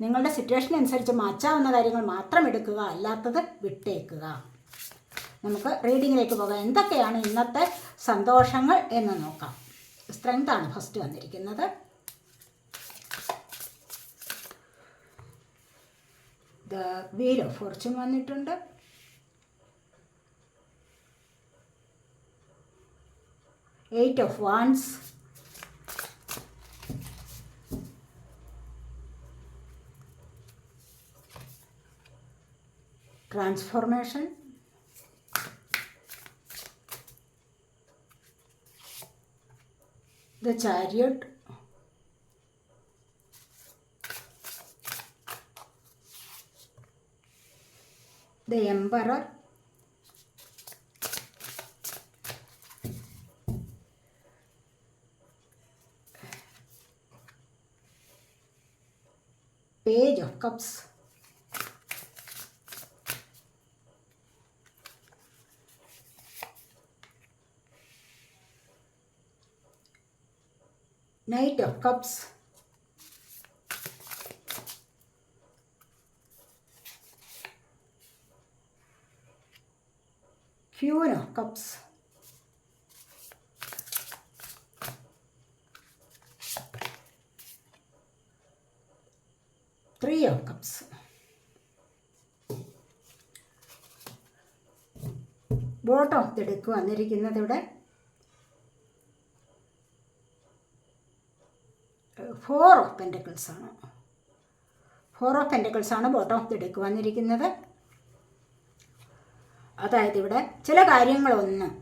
നിങ്ങളുടെ സിറ്റുവേഷൻ അനുസരിച്ച് മാറ്റാവുന്ന കാര്യങ്ങൾ മാത്രം എടുക്കുക അല്ലാത്തത് വിട്ടേക്കുക. നമുക്ക് റീഡിങ്ങിലേക്ക് പോകാം. എന്തൊക്കെയാണ് ഇന്നത്തെ സന്തോഷങ്ങൾ എന്ന് നോക്കാം. സ്ട്രെങ്ത് ആണ് ഫസ്റ്റ് വന്നിരിക്കുന്നത്. ദ വീൽ ഓഫ് ഫോർച്യൂൺ വന്നിട്ടുണ്ട്. Eight of wands transformation the chariot the emperor page of cups Knight of cups queen of cups three of cups bottom of deck വന്നിരിക്കുന്നത് ഇവിടെ ഫോർ ഓഫ് പെന്റക്കിൾസ് ആണ്. Four of pentacles ആണ് bottom of the deck വന്നിരിക്കുന്നത്. അതായത് ഇവിടെ ചില കാര്യങ്ങളൊന്നും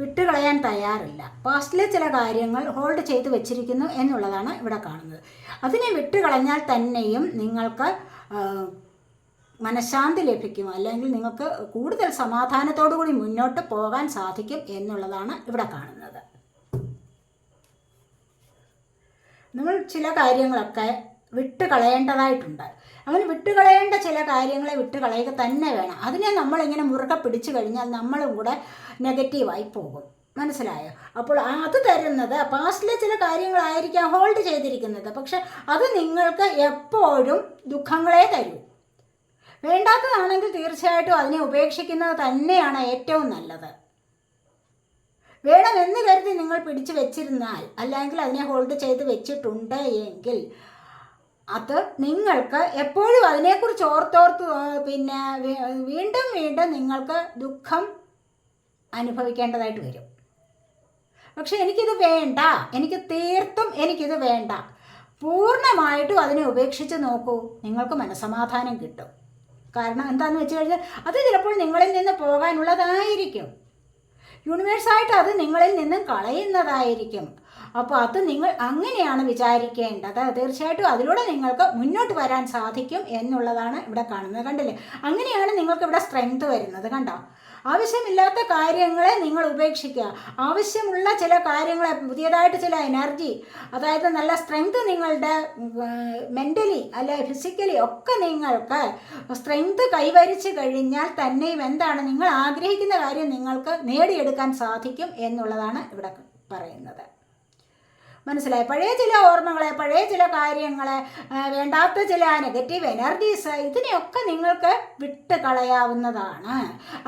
വിട്ടുകളയാൻ തയ്യാറില്ല. പാസ്റ്റിലെ ചില കാര്യങ്ങൾ ഹോൾഡ് ചെയ്ത് വെച്ചിരിക്കുന്നു എന്നുള്ളതാണ് ഇവിടെ കാണുന്നത്. അതിനെ വിട്ടുകളഞ്ഞാൽ തന്നെയും നിങ്ങൾക്ക് മനഃശാന്തി ലഭിക്കും. അല്ലെങ്കിൽ നിങ്ങൾക്ക് കൂടുതൽ സമാധാനത്തോടു കൂടി മുന്നോട്ട് പോകാൻ സാധിക്കും എന്നുള്ളതാണ് ഇവിടെ കാണുന്നത്. നിങ്ങൾ ചില കാര്യങ്ങളൊക്കെ വിട്ട് കളയേണ്ടതായിട്ടുണ്ട് അങ്ങനെ വിട്ടുകളയേണ്ട ചില കാര്യങ്ങളെ വിട്ട് കളയുക തന്നെ വേണം. അതിനെ നമ്മളിങ്ങനെ മുറുകെ പിടിച്ചു കഴിഞ്ഞാൽ നമ്മളും കൂടെ നെഗറ്റീവായി പോകും. മനസ്സിലായോ? അപ്പോൾ അത് തരുന്നത് പാസ്റ്റിലെ ചില കാര്യങ്ങളായിരിക്കാം ഹോൾഡ് ചെയ്തിരിക്കുന്നത്. പക്ഷെ അത് നിങ്ങൾക്ക് എപ്പോഴും ദുഃഖങ്ങളെ തരൂ. വേണ്ടാത്തതാണെങ്കിൽ തീർച്ചയായിട്ടും അതിനെ ഉപേക്ഷിക്കുന്നത് തന്നെയാണ് ഏറ്റവും നല്ലത്. വേണമെന്ന് കരുതി നിങ്ങൾ പിടിച്ചു വെച്ചിരുന്നാൽ അല്ലെങ്കിൽ അതിനെ ഹോൾഡ് ചെയ്ത് വെച്ചിട്ടുണ്ട് എങ്കിൽ അത് നിങ്ങൾക്ക് എപ്പോഴും അതിനെക്കുറിച്ച് ഓർത്തോർത്ത് പിന്നെ വീണ്ടും വീണ്ടും നിങ്ങൾക്ക് ദുഃഖം അനുഭവിക്കേണ്ടതായിട്ട് വരും. പക്ഷെ എനിക്കിത് വേണ്ട. എനിക്ക് തീർത്തും എനിക്കിത് വേണ്ട. പൂർണമായിട്ടും അതിനെ ഉപേക്ഷിച്ച് നോക്കൂ. നിങ്ങൾക്ക് മനസമാധാനം കിട്ടും. കാരണം എന്താണെന്ന് വെച്ച് കഴിഞ്ഞാൽ അത് ചിലപ്പോൾ നിങ്ങളിൽ നിന്ന് പോകാനുള്ളതായിരിക്കും. യൂണിവേഴ്സായിട്ട് അത് നിങ്ങളിൽ നിന്നും കളയുന്നതായിരിക്കും. അപ്പോൾ അത് നിങ്ങൾ അങ്ങനെയാണ് വിചാരിക്കേണ്ടത്. തീർച്ചയായിട്ടും അതിലൂടെ നിങ്ങൾക്ക് മുന്നോട്ട് വരാൻ സാധിക്കും എന്നുള്ളതാണ് ഇവിടെ കാണുന്നത്. കണ്ടില്ലേ? അങ്ങനെയാണ് നിങ്ങൾക്ക് ഇവിടെ സ്ട്രെങ്ത് വരുന്നത്. കണ്ടോ? ആവശ്യമില്ലാത്ത കാര്യങ്ങളെ നിങ്ങൾ ഉപേക്ഷിക്കുക. ആവശ്യമുള്ള ചില കാര്യങ്ങളെ പുതിയതായിട്ട് ചില എനർജി അതായത് നല്ല സ്ട്രെങ്ത് നിങ്ങളുടെ മെന്റലി അല്ലെ ഫിസിക്കലി ഒക്കെ നിങ്ങൾക്ക് സ്ട്രെങ്ത് കൈവരിച്ച് കഴിഞ്ഞാൽ തന്നെയും എന്താണ് നിങ്ങൾ ആഗ്രഹിക്കുന്ന കാര്യം നിങ്ങൾക്ക് നേടിയെടുക്കാൻ സാധിക്കും എന്നുള്ളതാണ് ഇവിടെ പറയുന്നത്. മനസ്സിലായി? പഴയ ചില ഓർമ്മകളെ പഴയ ചില കാര്യങ്ങളെ വേണ്ടാത്ത ചില നെഗറ്റീവ് എനർജീസ് ഇതിനെയൊക്കെ നിങ്ങൾക്ക് വിട്ട് കളയാവുന്നതാണ്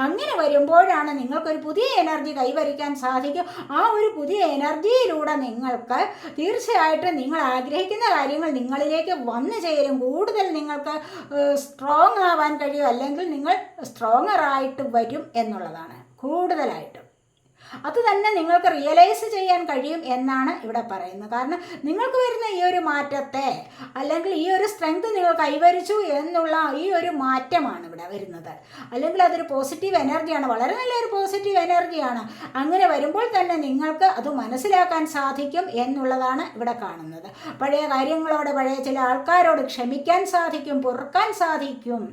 അങ്ങനെ വരുമ്പോഴാണ് നിങ്ങൾക്കൊരു പുതിയ എനർജി കൈവരിക്കാൻ സാധിക്കും. ആ ഒരു പുതിയ എനർജിയിലൂടെ നിങ്ങൾക്ക് തീർച്ചയായിട്ടും നിങ്ങൾ ആഗ്രഹിക്കുന്ന കാര്യങ്ങൾ നിങ്ങളിലേക്ക് വന്നു ചേരും. കൂടുതൽ നിങ്ങൾക്ക് സ്ട്രോങ് ആവാൻ കഴിയും. അല്ലെങ്കിൽ നിങ്ങൾ സ്ട്രോങ്ങറായിട്ട് വരും എന്നുള്ളതാണ്. കൂടുതലായിട്ടും. അത് തന്നെ നിങ്ങൾക്ക് റിയലൈസ് ചെയ്യാൻ കഴിയും എന്നാണ് ഇവിടെ പറയുന്നത്. കാരണം നിങ്ങൾക്ക് വരുന്ന ഈ ഒരു മാറ്റത്തെ അല്ലെങ്കിൽ ഈ ഒരു സ്ട്രെങ്ത് നിങ്ങൾ കൈവരിച്ചു എന്നുള്ള ഈ ഒരു മാറ്റമാണ് ഇവിടെ വരുന്നത്. അല്ലെങ്കിൽ അതൊരു പോസിറ്റീവ് എനർജിയാണ് വളരെ നല്ലൊരു പോസിറ്റീവ് എനർജിയാണ് അങ്ങനെ വരുമ്പോൾ തന്നെ നിങ്ങൾക്ക് അത് മനസ്സിലാക്കാൻ സാധിക്കും എന്നുള്ളതാണ് ഇവിടെ കാണുന്നത്. പഴയ കാര്യങ്ങളോട് പഴയ ചില ആൾക്കാരോട് ക്ഷമിക്കാൻ സാധിക്കും പൊറുക്കാൻ സാധിക്കും.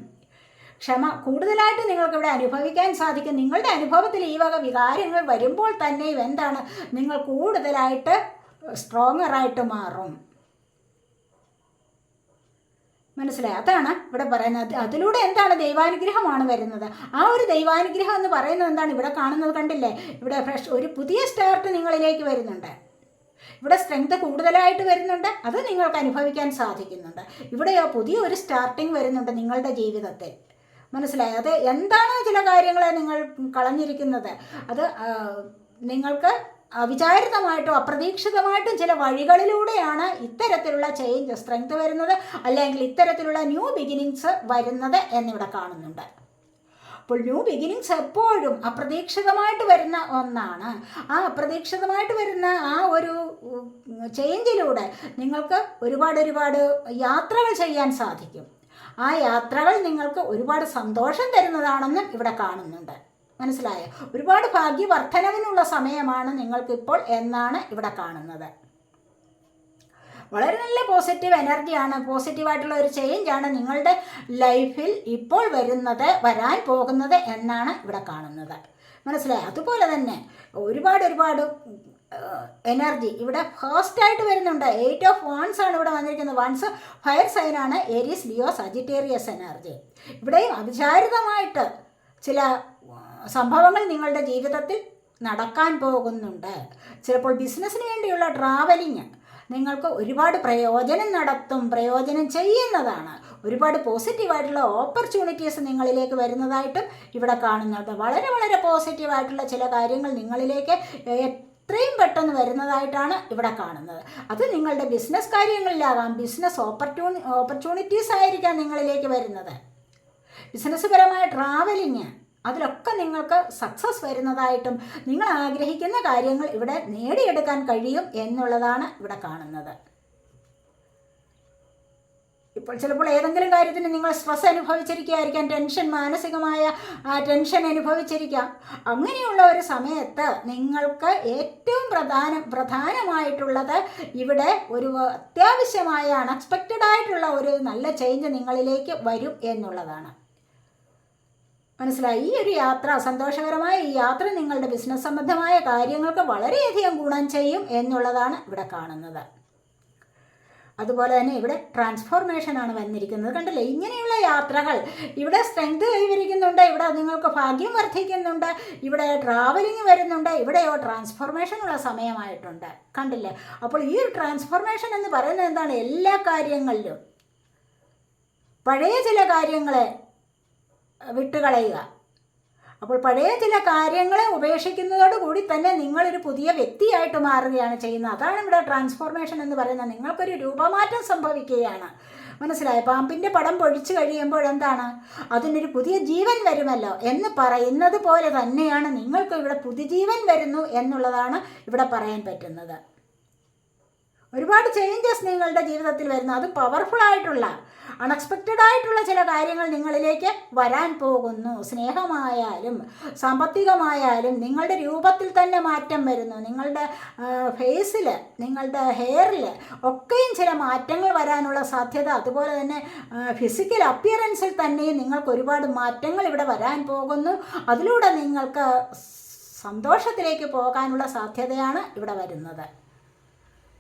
ക്ഷമ കൂടുതലായിട്ട് നിങ്ങൾക്ക് ഇവിടെ അനുഭവിക്കാൻ സാധിക്കും. നിങ്ങളുടെ അനുഭവത്തിൽ ഈ വക വികാരങ്ങൾ വരുമ്പോൾ തന്നെയും എന്താണ് നിങ്ങൾ കൂടുതലായിട്ട് സ്ട്രോങ്ങറായിട്ട് മാറും. മനസ്സിലായി? അതാണ് ഇവിടെ പറയുന്നത്. അതിലൂടെ എന്താണ് ദൈവാനുഗ്രഹമാണ് വരുന്നത്. ആ ഒരു ദൈവാനുഗ്രഹം എന്ന് പറയുന്നത് എന്താണ്? ഇവിടെ കാണുന്നത് കണ്ടില്ലേ? ഇവിടെ ഫ്രഷ് ഒരു പുതിയ സ്റ്റാർട്ട് നിങ്ങളിലേക്ക് വരുന്നുണ്ട്. ഇവിടെ സ്ട്രെങ്ത് കൂടുതലായിട്ട് വരുന്നുണ്ട്. അത് നിങ്ങൾക്ക് അനുഭവിക്കാൻ സാധിക്കുന്നുണ്ട്. ഇവിടെയോ പുതിയ ഒരു സ്റ്റാർട്ടിങ് വരുന്നുണ്ട് നിങ്ങളുടെ ജീവിതത്തിൽ. മനസ്സിലായി. അത് എന്താണോ ചില കാര്യങ്ങളെ നിങ്ങൾ കളഞ്ഞിരിക്കുന്നത്? അത് നിങ്ങൾക്ക് അവിചാരിതമായിട്ടും അപ്രതീക്ഷിതമായിട്ടും ചില വഴികളിലൂടെയാണ് ഇത്തരത്തിലുള്ള ചേഞ്ച് സ്ട്രെങ്ത് വരുന്നത് അല്ലെങ്കിൽ ഇത്തരത്തിലുള്ള ന്യൂ ബിഗിനിങ്സ് വരുന്നത് എന്നിവിടെ കാണുന്നുണ്ട്. അപ്പോൾ ന്യൂ ബിഗിനിങ്സ് എപ്പോഴും അപ്രതീക്ഷിതമായിട്ട് വരുന്ന ഒന്നാണ്. ആ അപ്രതീക്ഷിതമായിട്ട് വരുന്ന ആ ഒരു ചേഞ്ചിലൂടെ നിങ്ങൾക്ക് ഒരുപാട് ഒരുപാട് യാത്രകൾ ചെയ്യാൻ സാധിക്കും. ആ യാത്രകൾ നിങ്ങൾക്ക് ഒരുപാട് സന്തോഷം തരുന്നതാണെന്നും ഇവിടെ കാണുന്നുണ്ട്. മനസ്സിലായോ? ഒരുപാട് ഭാഗ്യവർദ്ധനവിനുള്ള സമയമാണ് നിങ്ങൾക്കിപ്പോൾ എന്നാണ് ഇവിടെ കാണുന്നത്. വളരെ നല്ല പോസിറ്റീവ് എനർജിയാണ് പോസിറ്റീവായിട്ടുള്ള ഒരു ചേഞ്ചാണ് നിങ്ങളുടെ ലൈഫിൽ ഇപ്പോൾ വരുന്നത് വരാൻ പോകുന്നത് എന്നാണ് ഇവിടെ കാണുന്നത്. മനസ്സിലായി? അതുപോലെ തന്നെ ഒരുപാട് ഒരുപാട് എനർജി ഇവിടെ ഫസ്റ്റ് ആയിട്ട് വരുന്നുണ്ട്. എയ്റ്റ് ഓഫ് വൺസ് ആണ് ഇവിടെ വന്നിരിക്കുന്നത്. വൺസ് ഫയർ സൈനാണ് ഏരീസ് ലിയോ സജിറ്റേറിയസ് എനർജി ഇവിടെയും അവിചാരിതമായിട്ട് ചില സംഭവങ്ങൾ നിങ്ങളുടെ ജീവിതത്തിൽ നടക്കാൻ പോകുന്നുണ്ട്. ചിലപ്പോൾ ബിസിനസ്സിന് വേണ്ടിയുള്ള ട്രാവലിങ് നിങ്ങൾക്ക് ഒരുപാട് പ്രയോജനം നടത്തും പ്രയോജനം ചെയ്യുന്നതാണ്. ഒരുപാട് പോസിറ്റീവായിട്ടുള്ള ഓപ്പർച്യൂണിറ്റീസ് നിങ്ങളിലേക്ക് വരുന്നതായിട്ടും ഇവിടെ കാണുന്നുണ്ട്. വളരെ വളരെ പോസിറ്റീവായിട്ടുള്ള ചില കാര്യങ്ങൾ നിങ്ങളിലേക്ക് എത്രയും പെട്ടെന്ന് വരുന്നതായിട്ടാണ് ഇവിടെ കാണുന്നത്. അത് നിങ്ങളുടെ ബിസിനസ് കാര്യങ്ങളിലാകാം. ബിസിനസ് ഓപ്പർച്യൂണി ഓപ്പർച്യൂണിറ്റീസ് ആയിരിക്കാം നിങ്ങളിലേക്ക് വരുന്നത്. ബിസിനസ് പരമായ ട്രാവലിങ് അതിലൊക്കെ നിങ്ങൾക്ക് സക്സസ് വരുന്നതായിട്ടും നിങ്ങൾ ആഗ്രഹിക്കുന്ന കാര്യങ്ങൾ ഇവിടെ നേടിയെടുക്കാൻ കഴിയും എന്നുള്ളതാണ് ഇവിടെ കാണുന്നത്. ഇപ്പോൾ ചിലപ്പോൾ ഏതെങ്കിലും കാര്യത്തിന് നിങ്ങൾ സ്ട്രെസ് അനുഭവിച്ചിരിക്കുകയായിരിക്കാം ടെൻഷൻ മാനസികമായ ടെൻഷൻ അനുഭവിച്ചിരിക്കാം. അങ്ങനെയുള്ള ഒരു സമയത്ത് നിങ്ങൾക്ക് ഏറ്റവും പ്രധാന പ്രധാനമായിട്ടുള്ളത് ഇവിടെ ഒരു അത്യാവശ്യമായ അൺഎക്സ്പെക്റ്റഡ് ആയിട്ടുള്ള ഒരു നല്ല ചേഞ്ച് നിങ്ങളിലേക്ക് വരും എന്നുള്ളതാണ്. മനസ്സിലായി? ഈ ഒരു യാത്ര സന്തോഷകരമായ ഈ യാത്ര നിങ്ങളുടെ ബിസിനസ് സംബന്ധമായ കാര്യങ്ങൾക്ക് വളരെയധികം ഗുണം ചെയ്യും എന്നുള്ളതാണ് ഇവിടെ കാണുന്നത്. അതുപോലെ തന്നെ ഇവിടെ ട്രാൻസ്ഫോർമേഷൻ ആണ് വന്നിരിക്കുന്നത്. കണ്ടില്ലേ? ഇങ്ങനെയുള്ള യാത്രകൾ ഇവിടെ സ്ട്രെങ്ത് കൈവരിക്കുന്നുണ്ട് ഇവിടെ നിങ്ങൾക്ക് ഭാഗ്യം വർദ്ധിക്കുന്നുണ്ട് ഇവിടെ ട്രാവലിംഗ് വരുന്നുണ്ട് ഇവിടെയോ ട്രാൻസ്ഫോർമേഷൻ ഉള്ള സമയമായിട്ടുണ്ട്. കണ്ടില്ലേ? അപ്പോൾ ഈ ഒരു ട്രാൻസ്ഫോർമേഷൻ എന്ന് പറയുന്നത് എന്താണ്? എല്ലാ കാര്യങ്ങളിലും. പഴയ ചില കാര്യങ്ങളെ വിട്ടുകളയുക. അപ്പോൾ പഴയ ചില കാര്യങ്ങളെ ഉപേക്ഷിക്കുന്നതോടുകൂടി തന്നെ നിങ്ങളൊരു പുതിയ വ്യക്തിയായിട്ട് മാറുകയാണ് ചെയ്യുന്നത്. അതാണ് ഇവിടെ ട്രാൻസ്ഫോർമേഷൻ എന്ന് പറയുന്നത്. നിങ്ങൾക്കൊരു രൂപമാറ്റം സംഭവിക്കുകയാണ്. മനസ്സിലായ? പാമ്പിന്റെ പടം പൊഴിച്ചു കഴിയുമ്പോൾ എന്താണ്? അതിനൊരു പുതിയ ജീവൻ വരുമല്ലോ എന്ന് പറയുന്നത് പോലെ തന്നെയാണ് നിങ്ങൾക്ക് ഇവിടെ പുതുജീവൻ വരുന്നു എന്നുള്ളതാണ് ഇവിടെ പറയാൻ പറ്റുന്നത്. ഒരുപാട് ചേഞ്ചസ് നിങ്ങളുടെ ജീവിതത്തിൽ വരുന്നു. അത് പവർഫുൾ ആയിട്ടുള്ള അൺഎക്സ്പെക്റ്റഡ് ആയിട്ടുള്ള ചില കാര്യങ്ങൾ നിങ്ങളിലേക്ക് വരാൻ പോകുന്നു. സ്നേഹമായാലും സാമ്പത്തികമായാലും നിങ്ങളുടെ രൂപത്തിൽ തന്നെ മാറ്റം വരുന്നു. നിങ്ങളുടെ ഫേസിൽ നിങ്ങളുടെ ഹെയറിൽ ഒക്കെയും ചില മാറ്റങ്ങൾ വരാനുള്ള സാധ്യത. അതുപോലെ തന്നെ ഫിസിക്കൽ അപ്പിയറൻസിൽ തന്നെയും നിങ്ങൾക്ക് ഒരുപാട് മാറ്റങ്ങൾ ഇവിടെ വരാൻ പോകുന്നു. അതിലൂടെ നിങ്ങൾക്ക് സന്തോഷത്തിലേക്ക് പോകാനുള്ള സാധ്യതയാണ് ഇവിടെ വരുന്നത്.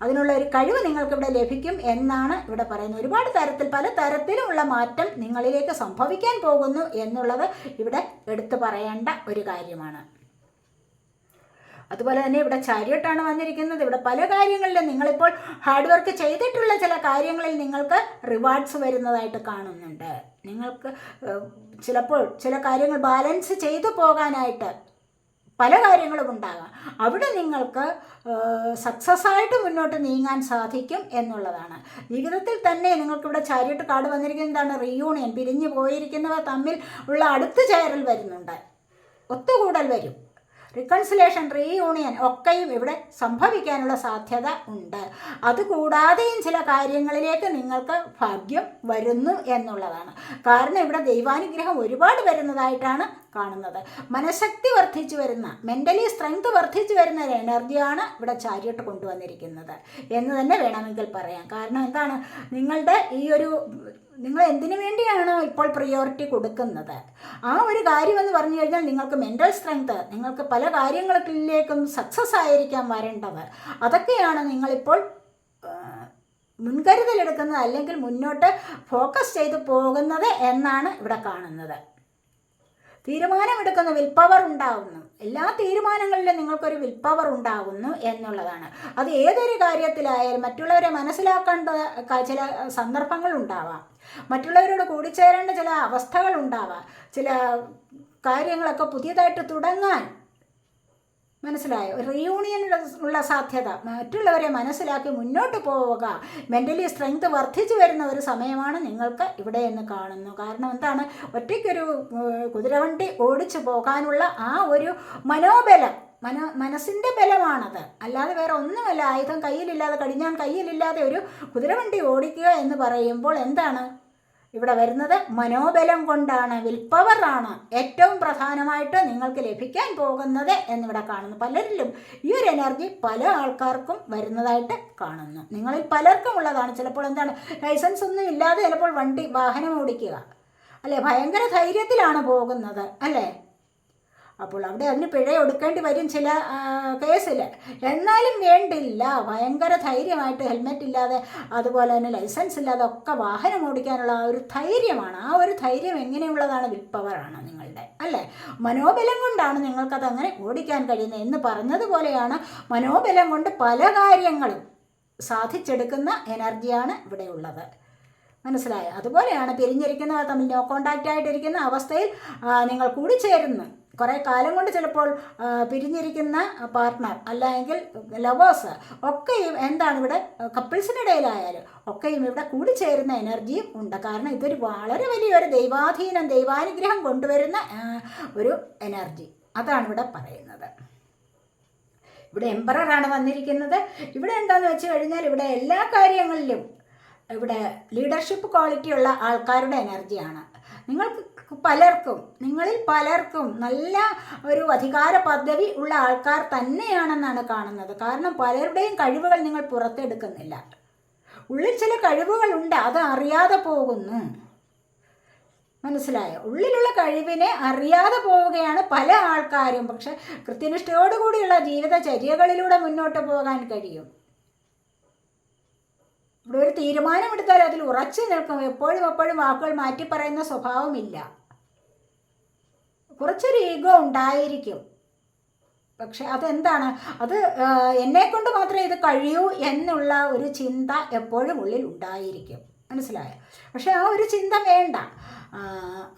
അതിനുള്ള ഒരു കഴിവ് നിങ്ങൾക്ക് ഇവിടെ ലഭിക്കും എന്നാണ് ഇവിടെ പറയുന്നത്. ഒരുപാട് തരത്തിൽ പല തരത്തിലുമുള്ള മാറ്റം നിങ്ങളിലേക്ക് സംഭവിക്കാൻ പോകുന്നു എന്നുള്ളത് ഇവിടെ എടുത്തു പറയേണ്ട ഒരു കാര്യമാണ്. അതുപോലെ തന്നെ ഇവിടെ ചാരിയട്ടാണ് വന്നിരിക്കുന്നത്. ഇവിടെ പല കാര്യങ്ങളിലും നിങ്ങളിപ്പോൾ ഹാർഡ് വർക്ക് ചെയ്തിട്ടുള്ള ചില കാര്യങ്ങളിൽ നിങ്ങൾക്ക് റിവാർഡ്സ് വരുന്നതായിട്ട് കാണുന്നുണ്ട്. നിങ്ങൾക്ക് ചിലപ്പോൾ ചില കാര്യങ്ങൾ ബാലൻസ് ചെയ്തു പോകാനായിട്ട് പല കാര്യങ്ങളും ഉണ്ടാകാം. അവിടെ നിങ്ങൾക്ക് സക്സസ് ആയിട്ട് മുന്നോട്ട് നീങ്ങാൻ സാധിക്കും എന്നുള്ളതാണ്. ജീവിതത്തിൽ തന്നെ നിങ്ങൾക്കിവിടെ ചാരിയിട്ട് കാട് വന്നിരിക്കുന്ന എന്താണ്? റീയൂണിയൻ പിരിഞ്ഞു പോയിരിക്കുന്നവ തമ്മിൽ ഉള്ള അടുത്ത് ചേരൽ വരുന്നുണ്ട്. ഒത്തുകൂടൽ വരും. റിക്കൺസിലേഷൻ റീയൂണിയൻ ഒക്കെയും ഇവിടെ സംഭവിക്കാനുള്ള സാധ്യത ഉണ്ട്. അതുകൂടാതെയും ചില കാര്യങ്ങളിലേക്ക് നിങ്ങൾക്ക് ഭാഗ്യം വരുന്നു എന്നുള്ളതാണ്. കാരണം ഇവിടെ ദൈവാനുഗ്രഹം ഒരുപാട് വരുന്നതായിട്ടാണ് കാണുന്നത്. മനഃശക്തി വർദ്ധിച്ചു വരുന്ന മെന്റലി സ്ട്രെങ്ത് വർദ്ധിച്ചു വരുന്ന ഒരു എനർജിയാണ് ഇവിടെ ചാരിയട്ട് കൊണ്ടുവന്നിരിക്കുന്നത്. എന്ന് തന്നെ വേണമെങ്കിൽ പറയാം. കാരണം എന്താണ്? നിങ്ങളുടെ ഈ ഒരു നിങ്ങൾ എന്തിനു വേണ്ടിയാണ് ഇപ്പോൾ പ്രിയോറിറ്റി കൊടുക്കുന്നത്? ആ ഒരു കാര്യമെന്ന് പറഞ്ഞു കഴിഞ്ഞാൽ നിങ്ങൾക്ക് മെന്റൽ സ്ട്രെങ്ത് നിങ്ങൾക്ക് പല കാര്യങ്ങളിലേക്കും സക്സസ് ആയിരിക്കാം വരേണ്ടത് അതൊക്കെയാണ് നിങ്ങളിപ്പോൾ മുൻകരുതലെടുക്കുന്നത് അല്ലെങ്കിൽ മുന്നോട്ട് ഫോക്കസ് ചെയ്ത് പോകുന്നത് എന്നാണ് ഇവിടെ കാണുന്നത്. തീരുമാനമെടുക്കുന്ന വിൽ പവർ ഉണ്ടാവുന്നു. എല്ലാ തീരുമാനങ്ങളിലും നിങ്ങൾക്കൊരു വിൽ പവർ ഉണ്ടാകുന്നു എന്നുള്ളതാണ്. അത് ഏതൊരു കാര്യത്തിലായാലും മറ്റുള്ളവരെ മനസ്സിലാക്കേണ്ട ചില സന്ദർഭങ്ങൾ ഉണ്ടാവാം. മറ്റുള്ളവരോട് കൂടിച്ചേരേണ്ട ചില അവസ്ഥകൾ ഉണ്ടാവാം. ചില കാര്യങ്ങളൊക്കെ പുതിയതായിട്ട് തുടങ്ങാൻ മനസ്സിലായോ? റീയൂണിയൻ ഉള്ള സാധ്യത. മറ്റുള്ളവരെ മനസ്സിലാക്കി മുന്നോട്ട് പോവുക. മെന്റലി സ്ട്രെങ്ത് വർദ്ധിച്ചു വരുന്ന ഒരു സമയമാണ് നിങ്ങൾക്ക് ഇവിടെ എന്ന് കാണുന്നു കാരണം എന്താണ്? ഒറ്റയ്ക്കൊരു കുതിരവണ്ടി ഓടിച്ചു പോകാനുള്ള ആ ഒരു മനോബലം മനോ മനസ്സിന്റെ ബലമാണത്. അല്ലാതെ വേറെ ഒന്നുമല്ല. ആയുധം കയ്യിലില്ലാതെ കടിഞ്ഞാൻ കയ്യിലില്ലാതെ ഒരു കുതിരവണ്ടി ഓടിക്കുക എന്ന് പറയുമ്പോൾ എന്താണ്? ഇവിടെ വരുന്നത് മനോബലം കൊണ്ടാണ് വിൽ പവറാണ് ഏറ്റവും പ്രധാനമായിട്ട് നിങ്ങൾക്ക് ലഭിക്കാൻ പോകുന്നത് എന്നിവിടെ കാണുന്നു. പലരിലും ഈ ഒരു എനർജി പല ആൾക്കാർക്കും വരുന്നതായിട്ട് കാണുന്നു. നിങ്ങളിൽ പലർക്കും ഉള്ളതാണ്. ചിലപ്പോൾ എന്താണ് ലൈസൻസ് ഒന്നും ഇല്ലാതെ ചിലപ്പോൾ വണ്ടി വാഹനം ഓടിക്കുക. അല്ലേ? ഭയങ്കര ധൈര്യത്തിലാണ് പോകുന്നത്. അല്ലേ? അപ്പോൾ അവിടെ അതിന് പിഴ എടുക്കേണ്ടി വരും ചില കേസിൽ എന്നാലും വേണ്ടില്ല. ഭയങ്കര ധൈര്യമായിട്ട് ഹെൽമെറ്റ് ഇല്ലാതെ അതുപോലെ തന്നെ ലൈസൻസ് ഇല്ലാതെ ഒക്കെ വാഹനം ഓടിക്കാനുള്ള ആ ഒരു ധൈര്യമാണ്. ആ ഒരു ധൈര്യം എങ്ങനെയുള്ളതാണ് വിൽ പവറാണ് നിങ്ങളുടെ അല്ലേ? മനോബലം കൊണ്ടാണ് നിങ്ങൾക്കത് അങ്ങനെ ഓടിക്കാൻ കഴിയുന്നത് എന്ന് പറഞ്ഞതുപോലെയാണ് മനോബലം കൊണ്ട് പല കാര്യങ്ങളും സാധിച്ചെടുക്കുന്ന എനർജിയാണ് ഇവിടെ ഉള്ളത്. മനസ്സിലായോ? അതുപോലെയാണ് പിരിഞ്ഞിരിക്കുന്നവർ തമ്മിൽ നോ കോണ്ടാക്റ്റ് ആയിട്ടിരിക്കുന്ന അവസ്ഥയിൽ നിങ്ങൾ കൂടിച്ചേരുന്നു. കുറേ കാലം കൊണ്ട് ചിലപ്പോൾ പിരിഞ്ഞിരിക്കുന്ന പാർട്ട്ണർ അല്ലെങ്കിൽ ലവേഴ്സ് ഒക്കെയും എന്താണ് ഇവിടെ കപ്പിൾസിന്റെ ഇടയിലായാലും ഒക്കെയും ഇവിടെ കൂടിച്ചേരുന്ന എനർജിയും ഉണ്ട്. കാരണം ഇതൊരു വളരെ വലിയൊരു ദൈവാധീനം ദൈവാനുഗ്രഹം കൊണ്ടുവരുന്ന ഒരു എനർജി അതാണ് ഇവിടെ പറയുന്നത്. ഇവിടെ എംപററാണ് വന്നിരിക്കുന്നത്. ഇവിടെ എന്താന്ന് വെച്ച് കഴിഞ്ഞാൽ ഇവിടെ എല്ലാ കാര്യങ്ങളിലും ഇവിടെ ലീഡർഷിപ്പ് ക്വാളിറ്റി ഉള്ള ആൾക്കാരുടെ എനർജിയാണ് നിങ്ങൾക്ക് പലർക്കും നിങ്ങളിൽ പലർക്കും നല്ല ഒരു അധികാര പദവി ഉള്ള ആൾക്കാർ തന്നെയാണെന്നാണ് കാണുന്നത്. കാരണം പലരുടെയും കഴിവുകൾ നിങ്ങൾ പുറത്തെടുക്കുന്നില്ല. ഉള്ളിൽ ചില കഴിവുകളുണ്ട് അത് അറിയാതെ പോകുന്നു. മനസ്സിലായോ? ഉള്ളിലുള്ള കഴിവിനെ അറിയാതെ പോവുകയാണ് പല ആൾക്കാരും. പക്ഷെ കൃത്യനിഷ്ഠയോടുകൂടിയുള്ള ജീവിതചര്യകളിലൂടെ മുന്നോട്ട് പോകാൻ കഴിയും. ഇവിടെ ഒരു തീരുമാനമെടുത്താൽ അതിൽ ഉറച്ചു നിൽക്കും. എപ്പോഴും എപ്പോഴും വാക്കുകൾ മാറ്റി പറയുന്ന സ്വഭാവമില്ല. കുറച്ചൊരു ഈഗോ ഉണ്ടായിരിക്കും. പക്ഷെ അതെന്താണ്? അത് എന്നെ കൊണ്ട് മാത്രമേ ഇത് കഴിയൂ എന്നുള്ള ഒരു ചിന്ത എപ്പോഴും ഉള്ളിൽ ഉണ്ടായിരിക്കും. മനസ്സിലായോ? പക്ഷെ ആ ഒരു ചിന്ത വേണ്ട.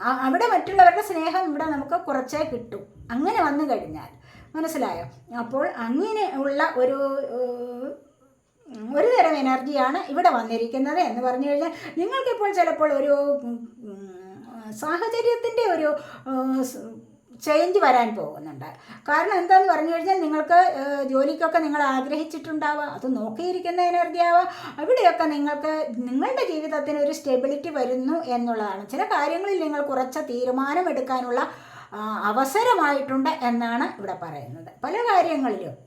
അവിടെ മറ്റുള്ളവരുടെ സ്നേഹം ഇവിടെ നമുക്ക് കുറച്ചേ കിട്ടും. അങ്ങനെ വന്നു കഴിഞ്ഞാൽ. മനസ്സിലായോ? അപ്പോൾ അങ്ങനെ ഉള്ള ഒരു ഒരു തരം എനർജിയാണ് ഇവിടെ വന്നിരിക്കുന്നത് എന്ന് പറഞ്ഞു കഴിഞ്ഞാൽ നിങ്ങൾക്കിപ്പോൾ ചിലപ്പോൾ ഒരു സാഹചര്യത്തിന്റെ ഒരു ചേഞ്ച് വരാൻ പോകുന്നുണ്ട്. കാരണം എന്താന്ന് പറഞ്ഞു കഴിഞ്ഞാൽ നിങ്ങൾക്ക് ജോലിക്കൊക്കെ നിങ്ങൾ ആഗ്രഹിച്ചിട്ടുണ്ടാവുക അത് നോക്കിയിരിക്കുന്ന എനർജി ആവാം അവിടെയൊക്കെ നിങ്ങൾക്ക് നിങ്ങളുടെ ജീവിതത്തിന് ഒരു സ്റ്റെബിലിറ്റി വരുന്നു എന്നുള്ളതാണ്. ചില കാര്യങ്ങളിൽ നിങ്ങൾ കുറച്ച് തീരുമാനമെടുക്കാനുള്ള അവസരമായിട്ടുണ്ട് എന്നാണ് ഇവിടെ പറയുന്നത്. പല കാര്യങ്ങളിലും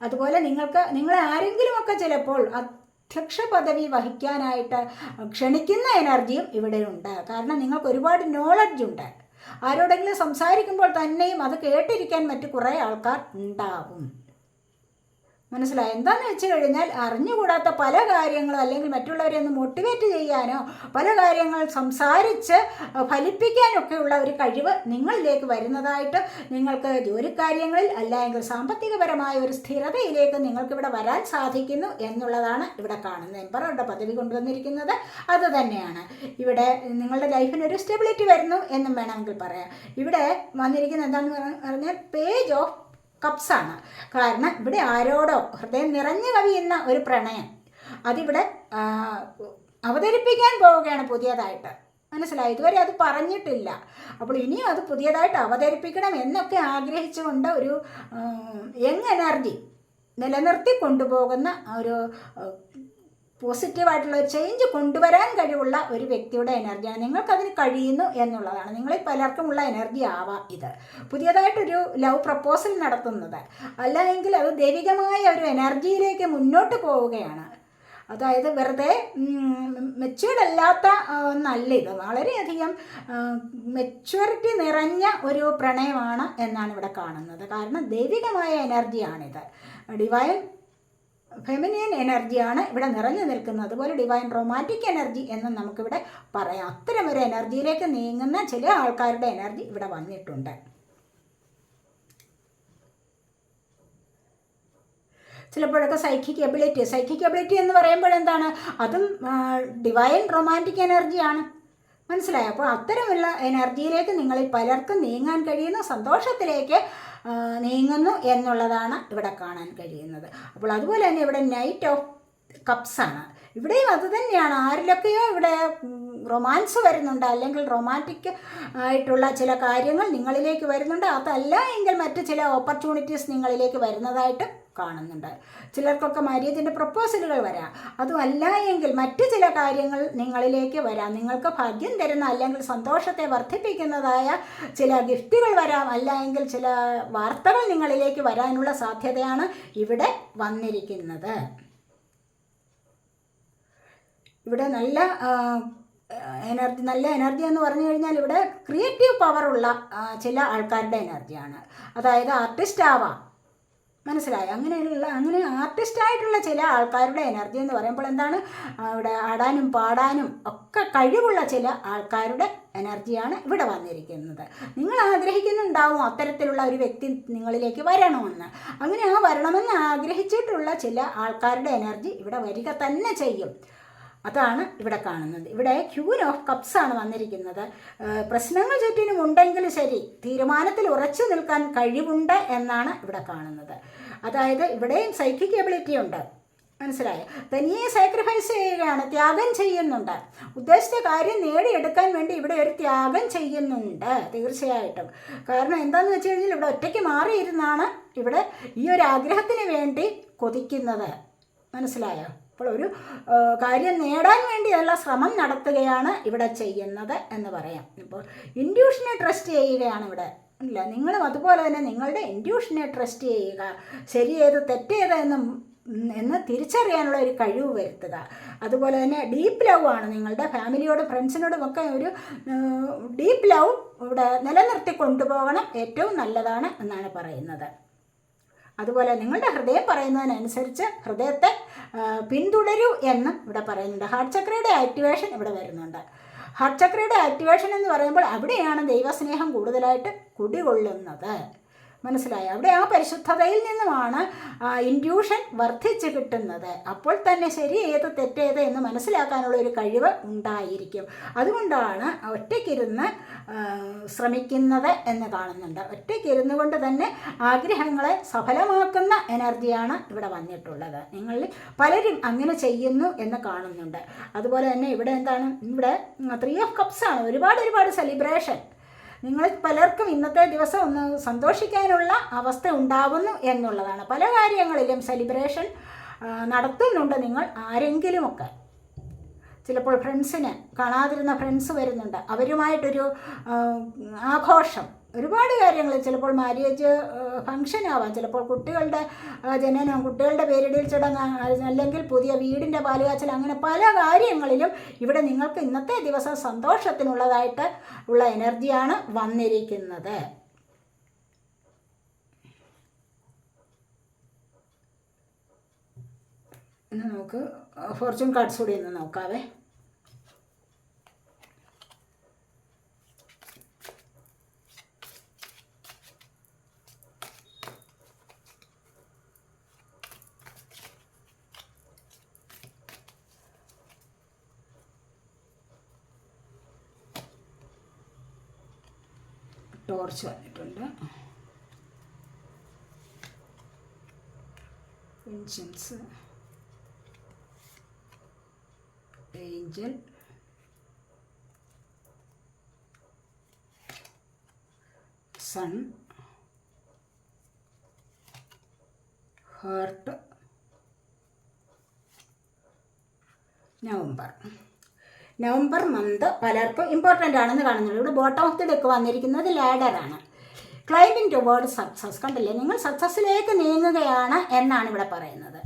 അതുപോലെ നിങ്ങൾക്ക് നിങ്ങളെ ആരെങ്കിലുമൊക്കെ ചിലപ്പോൾ അധ്യക്ഷ പദവി വഹിക്കാനായിട്ട് ക്ഷണിക്കുന്ന എനർജിയും ഇവിടെയുണ്ട് കാരണം നിങ്ങൾക്ക് ഒരുപാട് നോളജ് ഉണ്ട്. ആരോടെങ്കിലും സംസാരിക്കുമ്പോൾ തന്നെയും അത് കേട്ടിരിക്കാൻ മറ്റു കുറേ ആൾക്കാർ ഉണ്ടാവും. മനസ്സിലായി? എന്താന്ന് വെച്ച് കഴിഞ്ഞാൽ അറിഞ്ഞുകൂടാത്ത പല കാര്യങ്ങളും അല്ലെങ്കിൽ മറ്റുള്ളവരെ ഒന്ന് മോട്ടിവേറ്റ് ചെയ്യാനോ പല കാര്യങ്ങൾ സംസാരിച്ച് ഫലിപ്പിക്കാനൊക്കെയുള്ള ഒരു കഴിവ് നിങ്ങളിലേക്ക് വരുന്നതായിട്ട് നിങ്ങൾക്ക് ജോലിക്കാര്യങ്ങളിൽ അല്ലെങ്കിൽ സാമ്പത്തികപരമായ ഒരു സ്ഥിരതയിലേക്ക് നിങ്ങൾക്കിവിടെ വരാൻ സാധിക്കുന്നു എന്നുള്ളതാണ് ഇവിടെ കാണുന്നത്. എംപററുടെ പദവി കൊണ്ടുവന്നിരിക്കുന്നത് അത് തന്നെയാണ് ഇവിടെ നിങ്ങളുടെ ലൈഫിന് ഒരു സ്റ്റെബിലിറ്റി വരുന്നു എന്നും വേണമെങ്കിൽ പറയാം. ഇവിടെ വന്നിരിക്കുന്ന എന്താണെന്ന് പറ- പറഞ്ഞാൽ പേജ് ഓഫ് കപ്സ് ആണ് കാരണം ഇവിടെ ആരോടോ ഹൃദയം നിറഞ്ഞു കവിയുന്ന ഒരു പ്രണയം. അതിവിടെ അവതരിപ്പിക്കാൻ പോവുകയാണ് പുതിയതായിട്ട്. മനസ്സിലായി? ഇതുവരെ അത് പറഞ്ഞിട്ടില്ല. അപ്പോൾ ഇനിയും അത് പുതിയതായിട്ട് അവതരിപ്പിക്കണം എന്നൊക്കെ ആഗ്രഹിച്ചുകൊണ്ട് ഒരു യങ് എനർജി നിലനിർത്തി കൊണ്ടുപോകുന്ന ഒരു പോസിറ്റീവായിട്ടുള്ള ഒരു ചേഞ്ച് കൊണ്ടുവരാൻ കഴിവുള്ള ഒരു വ്യക്തിയുടെ എനർജിയാണ് നിങ്ങൾക്കതിന് കഴിയുന്നു എന്നുള്ളതാണ്. നിങ്ങളിൽ പലർക്കും ഉള്ള എനർജി ആവാം ഇത്. പുതിയതായിട്ടൊരു ലവ് പ്രപ്പോസൽ നടത്തുന്നത്. അല്ലെങ്കിൽ അത് ദൈവികമായ ഒരു എനർജിയിലേക്ക് മുന്നോട്ട് പോവുകയാണ്. അതായത് വെറുതെ മെച്യൂർഡ് അല്ലാത്ത നല്ല ഒന്നല്ല ഇത്. വളരെയധികം മെച്യൂരിറ്റി നിറഞ്ഞ ഒരു പ്രണയമാണ് എന്നാണ് ഇവിടെ കാണുന്നത്. കാരണം ദൈവികമായ എനർജിയാണിത് ഡിവൈൻ ഫെമിനിയൻ എനർജിയാണ് ഇവിടെ നിറഞ്ഞു നിൽക്കുന്നത്. അതുപോലെ ഡിവൈൻ റൊമാന്റിക് എനർജി എന്ന് നമുക്കിവിടെ പറയാം. അത്തരം ഒരു എനർജിയിലേക്ക് നീങ്ങുന്ന ചില ആൾക്കാരുടെ എനർജി ഇവിടെ വന്നിട്ടുണ്ട്. ചിലപ്പോഴൊക്കെ സൈക്കിക് എബിലിറ്റി സൈക്കിക് എബിലിറ്റി എന്ന് പറയുമ്പോൾ എന്താണ്? അതും ഡിവൈൻ റൊമാന്റിക് എനർജിയാണ് മനസ്സിലായോ? അപ്പോൾ അത്തരമുള്ള എനർജിയിലേക്ക് നിങ്ങളിൽ പലർക്കും നീങ്ങാൻ കഴിയുന്ന സന്തോഷത്തിലേക്ക് നീങ്ങുന്നു എന്നുള്ളതാണ് ഇവിടെ കാണാൻ കഴിയുന്നത്. അപ്പോൾ അതുപോലെ തന്നെ ഇവിടെ നൈറ്റ് ഓഫ് കപ്സാണ് ഇവിടെയും അത് തന്നെയാണ്. ആരിലൊക്കെയോ ഇവിടെ റൊമാൻസ് വരുന്നുണ്ട്. അല്ലെങ്കിൽ റൊമാന്റിക് ആയിട്ടുള്ള ചില കാര്യങ്ങൾ നിങ്ങളിലേക്ക് വരുന്നുണ്ട്. അതല്ല എങ്കിൽ മറ്റ് ചില ഓപ്പർച്യൂണിറ്റീസ് നിങ്ങളിലേക്ക് വരുന്നതായിട്ട് കാണുന്നുണ്ട്. ചിലർക്കൊക്കെ മര്യാദന്റെ പ്രപ്പോസലുകൾ വരാം. അതുമല്ല എങ്കിൽ മറ്റ് ചില കാര്യങ്ങൾ നിങ്ങളിലേക്ക് വരാം. നിങ്ങൾക്ക് ഭാഗ്യം തരുന്ന അല്ലെങ്കിൽ സന്തോഷത്തെ വർദ്ധിപ്പിക്കുന്നതായ ചില ഗിഫ്റ്റുകൾ വരാം. അല്ല എങ്കിൽ ചില വാർത്തകൾ നിങ്ങളിലേക്ക് വരാനുള്ള സാധ്യതയാണ് ഇവിടെ വന്നിരിക്കുന്നത്. ഇവിടെ നല്ല എനർജി നല്ല എനർജി എന്ന് പറഞ്ഞു കഴിഞ്ഞാൽ ഇവിടെ ക്രിയേറ്റീവ് പവറുള്ള ചില ആൾക്കാരുടെ എനർജിയാണ്. അതായത് ആർട്ടിസ്റ്റ് ആവാം. മനസ്സിലായി. അങ്ങനെയുള്ള അങ്ങനെ ആർട്ടിസ്റ്റായിട്ടുള്ള ചില ആൾക്കാരുടെ എനർജി എന്ന് പറയുമ്പോൾ എന്താണ്? അവിടെ ആടാനും പാടാനും ഒക്കെ കഴിവുള്ള ചില ആൾക്കാരുടെ എനർജിയാണ് ഇവിടെ വന്നിരിക്കുന്നത്. നിങ്ങൾ ആഗ്രഹിക്കുന്നുണ്ടാവും അത്തരത്തിലുള്ള ഒരു വ്യക്തി നിങ്ങളിലേക്ക് വരണമെന്ന്. അങ്ങനെ ആ വരണമെന്ന് ആഗ്രഹിച്ചിട്ടുള്ള ചില ആൾക്കാരുടെ എനർജി ഇവിടെ വരിക തന്നെ ചെയ്യും. അതാണ് ഇവിടെ കാണുന്നത്. ഇവിടെ ക്യൂൻ ഓഫ് കപ്സ് ആണ് വന്നിരിക്കുന്നത്. പ്രശ്നങ്ങൾ ചുറ്റിനും ഉണ്ടെങ്കിൽ ശരി തീരുമാനത്തിൽ ഉറച്ചു നിൽക്കാൻ കഴിവുണ്ട് എന്നാണ് ഇവിടെ കാണുന്നത്. അതായത് ഇവിടെയും സൈക്കിക് എബിലിറ്റി ഉണ്ട്. മനസ്സിലായോ? തനിയെ സാക്രിഫൈസ് ചെയ്യുകയാണ് ത്യാഗം ചെയ്യുന്നുണ്ട്. ഉദ്ദേശിച്ച കാര്യം നേടിയെടുക്കാൻ വേണ്ടി ഇവിടെ ഒരു ത്യാഗം ചെയ്യുന്നുണ്ട് തീർച്ചയായിട്ടും. കാരണം എന്താണെന്ന് വെച്ച് കഴിഞ്ഞാൽ ഇവിടെ ഒറ്റയ്ക്ക് മാറിയിരുന്നാണ് ഇവിടെ ഈ ഒരു ആഗ്രഹത്തിന് വേണ്ടി കൊതിക്കുന്നത്. മനസ്സിലായോ? അപ്പോൾ ഒരു കാര്യം നേടാൻ വേണ്ടിയുള്ള ശ്രമം നടത്തുകയാണ് ഇവിടെ ചെയ്യുന്നത് എന്ന് പറയാം. ഇപ്പോൾ ഇൻഡ്യൂഷനെ ട്രസ്റ്റ് ചെയ്യുകയാണ് ഇവിടെ. ഇല്ല നിങ്ങളും അതുപോലെ തന്നെ നിങ്ങളുടെ ഇൻഡ്യൂഷനെ ട്രസ്റ്റ് ചെയ്യുക. ശരിയേത് തെറ്റേത് എന്നും എന്ന് തിരിച്ചറിയാനുള്ള ഒരു കഴിവ് വരുത്തുക. അതുപോലെ തന്നെ ഡീപ്പ് ലവ് ആണ് നിങ്ങളുടെ ഫാമിലിയോടും ഫ്രണ്ട്സിനോടും ഒക്കെ ഒരു ഡീപ്പ് ലവ് ഇവിടെ നിലനിർത്തി കൊണ്ടുപോകണം ഏറ്റവും നല്ലതാണ് എന്നാണ് പറയുന്നത്. അതുപോലെ നിങ്ങളുടെ ഹൃദയം പറയുന്നതിനനുസരിച്ച് ഹൃദയത്തെ പിന്തുടരൂ എന്ന് ഇവിടെ പറയുന്നുണ്ട്. ഹാർട്ട് ചക്രയുടെ ആക്ടിവേഷൻ ഇവിടെ വരുന്നുണ്ട്. ഹാർട്ട് ചക്രയുടെ ആക്ടിവേഷൻ എന്ന് പറയുമ്പോൾ അവിടെയാണ് ദൈവസ്നേഹം കൂടുതലായിട്ട് കുടികൊള്ളുന്നത്. മനസ്സിലായോ. അവിടെ ആ പരിശുദ്ധതയിൽ നിന്നുമാണ് ഇൻഡ്യൂഷൻ വർദ്ധിച്ച് കിട്ടുന്നത്. അപ്പോൾ തന്നെ ശരി ഏത് തെറ്റേത് എന്ന് മനസ്സിലാക്കാനുള്ള ഒരു കഴിവ് ഉണ്ടായിരിക്കും. അതുകൊണ്ടാണ് ഒറ്റയ്ക്കിരുന്ന് ശ്രമിക്കുന്നത് എന്ന് കാണുന്നുണ്ട്. ഒറ്റയ്ക്കിരുന്നു കൊണ്ട് തന്നെ ആഗ്രഹങ്ങളെ സഫലമാക്കുന്ന എനർജിയാണ് ഇവിടെ വന്നിട്ടുള്ളത്. നിങ്ങളിൽ പലരും അങ്ങനെ ചെയ്യുന്നു എന്ന് കാണുന്നുണ്ട്. അതുപോലെ തന്നെ ഇവിടെ എന്താണ്? ഇവിടെ ത്രീ ഓഫ് കപ്സ് ആണ്. ഒരുപാട് ഒരുപാട് സെലിബ്രേഷൻ നിങ്ങൾ പലർക്കും ഇന്നത്തെ ദിവസം ഒന്ന് സന്തോഷിക്കാനുള്ള അവസ്ഥ ഉണ്ടാവുന്നു എന്നുള്ളതാണ്. പല കാര്യങ്ങളിലും സെലിബ്രേഷൻ നടത്തുന്നുണ്ട് നിങ്ങൾ ആരെങ്കിലുമൊക്കെ. ചിലപ്പോൾ ഫ്രണ്ട്സിന് കാണാതിരുന്ന ഫ്രണ്ട്സ് വരുന്നുണ്ട്. അവരുമായിട്ടൊരു ആഘോഷം. ഒരുപാട് കാര്യങ്ങൾ ചിലപ്പോൾ മാര്യേജ് ഫംഗ്ഷൻ ആവാം ചിലപ്പോൾ കുട്ടികളുടെ ജനനം കുട്ടികളുടെ പേരിടയിൽ ചടങ്ങ്. അല്ലെങ്കിൽ പുതിയ വീടിന്റെ പാലുകാച്ചൽ. അങ്ങനെ പല കാര്യങ്ങളിലും ഇവിടെ നിങ്ങൾക്ക് ഇന്നത്തെ ദിവസം സന്തോഷത്തിനുള്ളതായിട്ട് ഉള്ള എനർജിയാണ് വന്നിരിക്കുന്നത്. ഇന്ന് നമുക്ക് ഫോർച്യൂൺ കാർഡ്സ് കൂടി ഒന്ന് നോക്കാവേ. ടോർച്ച് വന്നിട്ടുണ്ട്. ഇഞ്ചൻസ് angel sun heart November November month പലർക്കും ഇമ്പോർട്ടന്റ് ആണെന്ന് കാണുന്നുള്ളൂ ഇവിടെ ബോട്ടം ഓഫ് ദി ഡെക്ക് വന്നിരിക്കുന്നത് ലാഡറാണ് ക്ലൈമ്പിംഗ് ടുവേർഡ് സക്സസ് കണ്ടില്ലേ? നിങ്ങൾ സക്സസ്സിലേക്ക് നീങ്ങുകയാണ് എന്നാണ് ഇവിടെ പറയുന്നത്.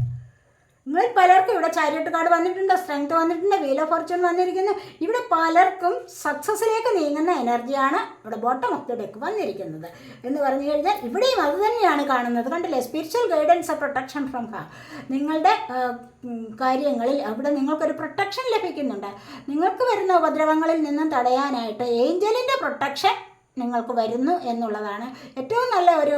നിങ്ങൾ പലർക്കും ഇവിടെ ചാരിയട്ട് കാർഡ് വന്നിട്ടുണ്ട് സ്ട്രെങ്ത് വന്നിട്ടുണ്ട് വീൽ ഓഫ് ഫോർച്യൂൺ വന്നിരിക്കുന്നു. ഇവിടെ പലർക്കും സക്സസ്സിലേക്ക് നീങ്ങുന്ന എനർജിയാണ് ഇവിടെ ബോട്ടം ഓഫ് ദി ഡെക്ക് വന്നിരിക്കുന്നത്. എന്ന് പറഞ്ഞു കഴിഞ്ഞാൽ ഇവിടെയും അത് തന്നെയാണ് കാണുന്നത്. കണ്ടില്ലേ? സ്പിരിച്വൽ ഗൈഡൻസ് പ്രൊട്ടക്ഷൻ ഫ്രം ഹ നിങ്ങളുടെ കാര്യങ്ങളിൽ അവിടെ നിങ്ങൾക്കൊരു പ്രൊട്ടക്ഷൻ ലഭിക്കുന്നുണ്ട്. നിങ്ങൾക്ക് വരുന്ന ഉപദ്രവങ്ങളിൽ നിന്നും തടയാനായിട്ട് ഏഞ്ചലിന്റെ പ്രൊട്ടക്ഷൻ നിങ്ങൾക്ക് വരുന്നു എന്നുള്ളതാണ് ഏറ്റവും നല്ല ഒരു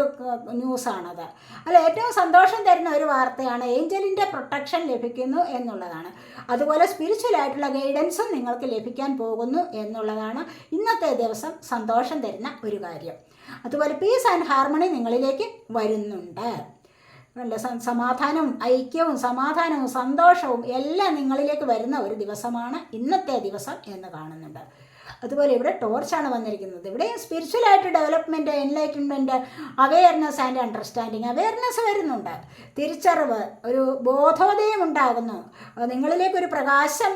ന്യൂസാണത്. അല്ല ഏറ്റവും സന്തോഷം തരുന്ന ഒരു വാർത്തയാണ് ഏഞ്ചലിന്റെ പ്രൊട്ടക്ഷൻ ലഭിക്കുന്നു എന്നുള്ളതാണ്. അതുപോലെ സ്പിരിച്വൽ ആയിട്ടുള്ള ഗൈഡൻസും നിങ്ങൾക്ക് ലഭിക്കാൻ പോകുന്നു എന്നുള്ളതാണ് ഇന്നത്തെ ദിവസം സന്തോഷം തരുന്ന ഒരു കാര്യം. അതുപോലെ പീസ് ആൻഡ് ഹാർമണി നിങ്ങളിലേക്ക് വരുന്നുണ്ട്. നല്ല സമാധാനവും ഐക്യവും സമാധാനവും സന്തോഷവും എല്ലാം നിങ്ങളിലേക്ക് വരുന്ന ഒരു ദിവസമാണ് ഇന്നത്തെ ദിവസം എന്ന് കാണുന്നുണ്ട്. അതുപോലെ ഇവിടെ ടോർച്ചാണ് വന്നിരിക്കുന്നത്. ഇവിടെ സ്പിരിച്വൽ ആയിട്ട് development enlightenment awareness and understanding awareness വരുന്നുണ്ട്. തിരിച്ചറിവ് ഒരു ബോധോദയം ഉണ്ടാകുന്നു. നിങ്ങളിലേക്കൊരു പ്രകാശം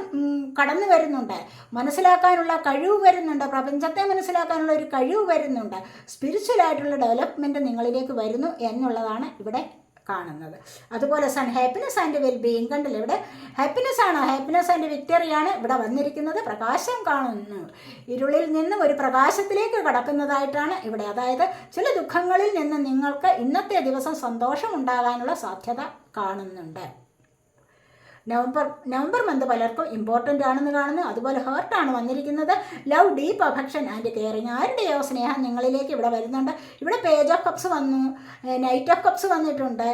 കടന്നു വരുന്നുണ്ട്. മനസ്സിലാക്കാനുള്ള കഴിവ് വരുന്നുണ്ട്. പ്രപഞ്ചത്തെ മനസ്സിലാക്കാനുള്ള ഒരു കഴിവ് വരുന്നുണ്ട്. സ്പിരിച്വൽ ആയിട്ടുള്ള ഡെവലപ്മെന്റ് നിങ്ങളിലേക്ക് വരുന്നു എന്നുള്ളതാണ് ഇവിടെ കാണുന്നത്. അതുപോലെ sun happiness and well being കണ്ടില്ലേ ഇവിടെ? ഹാപ്പിനെസ് ആണ്? ഹാപ്പിനെസ് ആൻഡ് വിക്ടറിയാണ് ഇവിടെ വന്നിരിക്കുന്നത്. പ്രകാശം കാണുന്നു. ഇരുളിൽ നിന്നും ഒരു പ്രകാശത്തിലേക്ക് കടക്കുന്നതായിട്ടാണ് ഇവിടെ. അതായത് ചില ദുഃഖങ്ങളിൽ നിന്ന് നിങ്ങൾക്ക് ഇന്നത്തെ ദിവസം സന്തോഷം ഉണ്ടാകാനുള്ള സാധ്യത കാണുന്നുണ്ട്. നവംബർ നവംബർ മന്ത് പലർക്കും ഇമ്പോർട്ടന്റ് ആണെന്ന് കാണുന്നു. അതുപോലെ ഹേർട്ടാണ് വന്നിരിക്കുന്നത്. Love deep affection and caring ആരുടെയോ സ്നേഹം നിങ്ങളിലേക്ക് ഇവിടെ വരുന്നുണ്ട്. ഇവിടെ പേജ് ഓഫ് കപ്സ് വന്നു. നൈറ്റ് ഓഫ് കപ്സ് വന്നിട്ടുണ്ട്.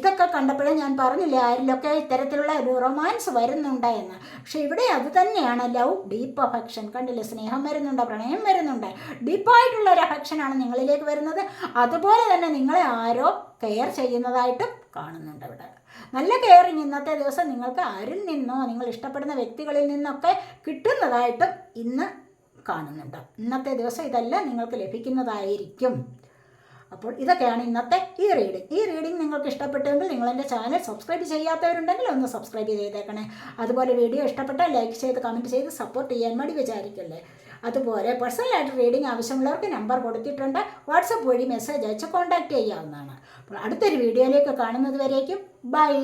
ഇതൊക്കെ കണ്ടപ്പോഴേ ഞാൻ പറഞ്ഞില്ലേ ആരിലൊക്കെ ഇത്തരത്തിലുള്ള ഒരു റൊമാൻസ് വരുന്നുണ്ട് എന്ന്. പക്ഷേ ഇവിടെ അത് തന്നെയാണ്. ലവ് ഡീപ്പ് അഫക്ഷൻ കണ്ടില്ല സ്നേഹം വരുന്നുണ്ട് പ്രണയം വരുന്നുണ്ട്. ഡീപ്പായിട്ടുള്ള ഒരു അഫക്ഷനാണ് നിങ്ങളിലേക്ക് വരുന്നത്. അതുപോലെ തന്നെ നിങ്ങളെ ആരോ കെയർ ചെയ്യുന്നതായിട്ടും കാണുന്നുണ്ട് ഇവിടെ. നല്ല കെയറിങ് ഇന്നത്തെ ദിവസം നിങ്ങൾക്ക് ആരിൽ നിന്നോ നിങ്ങൾ ഇഷ്ടപ്പെടുന്ന വ്യക്തികളിൽ നിന്നൊക്കെ കിട്ടുന്നതായിട്ടും ഇന്ന് കാണുന്നുണ്ട്. ഇന്നത്തെ ദിവസം ഇതെല്ലാം നിങ്ങൾക്ക് ലഭിക്കുന്നതായിരിക്കും. അപ്പോൾ ഇതൊക്കെയാണ് ഇന്നത്തെ ഈ റീഡിംഗ് ഈ റീഡിംഗ് നിങ്ങൾക്ക് ഇഷ്ടപ്പെട്ടെങ്കിൽ നിങ്ങൾ എന്റെ ചാനൽ സബ്സ്ക്രൈബ് ചെയ്യാത്തവരുണ്ടെങ്കിൽ ഒന്ന് സബ്സ്ക്രൈബ് ചെയ്തേക്കണേ. അതുപോലെ വീഡിയോ ഇഷ്ടപ്പെട്ടാൽ ലൈക്ക് ചെയ്ത് കമന്റ് ചെയ്ത് സപ്പോർട്ട് ചെയ്യാൻ വേണ്ടി വിചാരിക്കല്ലേ? അതുപോലെ പേഴ്സണലായിട്ട് റീഡിംഗ് ആവശ്യമുള്ളവർക്ക് നമ്പർ കൊടുത്തിട്ടുണ്ട്. വാട്സപ്പ് വഴി മെസ്സേജ് അയച്ച് കോൺടാക്റ്റ് ചെയ്യാവുന്നതാണ്. അപ്പോൾ അടുത്തൊരു വീഡിയോയിലേക്ക് കാണുന്നത് വരേക്കും. ബൈ